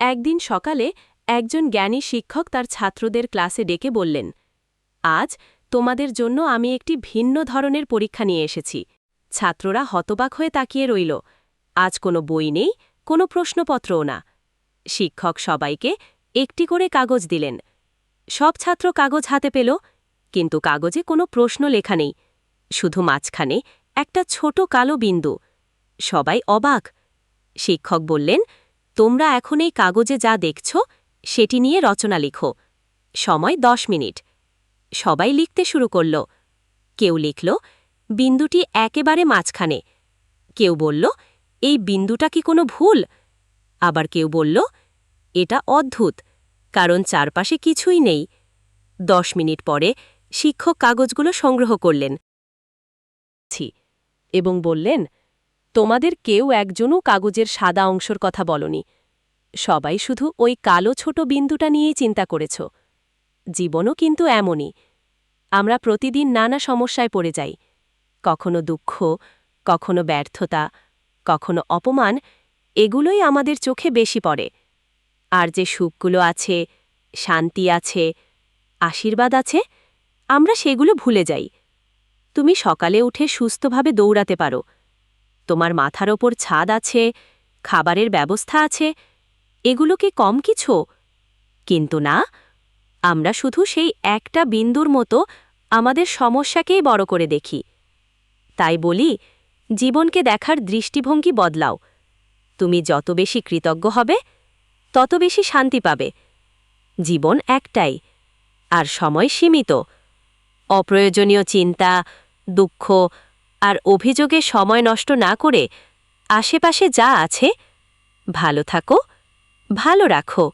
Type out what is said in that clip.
একদিন সকালে একজন জ্ঞানী শিক্ষক তার ছাত্রদের ক্লাসে ডেকে বললেন, আজ তোমাদের জন্য আমি একটি ভিন্ন ধরনের পরীক্ষা নিয়ে এসেছি। ছাত্ররা হতবাক হয়ে তাকিয়ে রইল। আজ কোনো বই নেই, কোনো প্রশ্নপত্রও না। শিক্ষক সবাইকে একটি করে কাগজ দিলেন। সব ছাত্র কাগজ হাতে পেল, কিন্তু কাগজে কোনো প্রশ্ন লেখা নেই। শুধু মাঝখানে একটা ছোট কালো বিন্দু। সবাই অবাক। শিক্ষক বললেন তোমরা এখন এই কাগজে যা দেখছ, সেটি নিয়ে রচনা লিখো। সময় দশ মিনিট। সবাই লিখতে শুরু করল। কেউ লিখল, বিন্দুটি একেবারে মাঝখানে। কেউ বলল, এই বিন্দুটা কি কোনো ভুল? আবার কেউ বলল, এটা অদ্ভুত, কারণ চারপাশে কিছুই নেই। দশ মিনিট পরে শিক্ষক কাগজগুলো সংগ্রহ করলেন। এবং বললেন তোমাদের কেউ একজনও কাগজের সাদা অংশর কথা বলনি। সবাই শুধু ওই কালো ছোট বিন্দুটা নিয়েই চিন্তা করেছ। জীবনও কিন্তু এমনই। আমরা প্রতিদিন নানা সমস্যায় পড়ে যাই। কখনো দুঃখ, কখনো ব্যর্থতা, কখনো অপমান, এগুলোই আমাদের চোখে বেশি পড়ে। আর যে সুখগুলো আছে, শান্তি আছে, আশীর্বাদ আছে, আমরা সেগুলো ভুলে যাই। তুমি সকালে উঠে সুস্থভাবে দৌড়াতে পারো। তোমার মাথার ওপর ছাদ আছে, খাবারের ব্যবস্থা আছে, এগুলো কি কম কিছু? কিন্তু না, আমরা শুধু সেই একটা বিন্দুর মতো আমাদের সমস্যাকেই বড় করে দেখি। তাই বলি, জীবনকে দেখার দৃষ্টিভঙ্গি বদলাও। তুমি যত বেশি কৃতজ্ঞ হবে, তত বেশি শান্তি পাবে। জীবন একটাই, আর সময় সীমিত। অপ্রয়োজনীয় চিন্তা, দুঃখ আর অভিযোগে সময় নষ্ট না করে আশেপাশে যা আছে ভালো থাকো ভালো রাখো।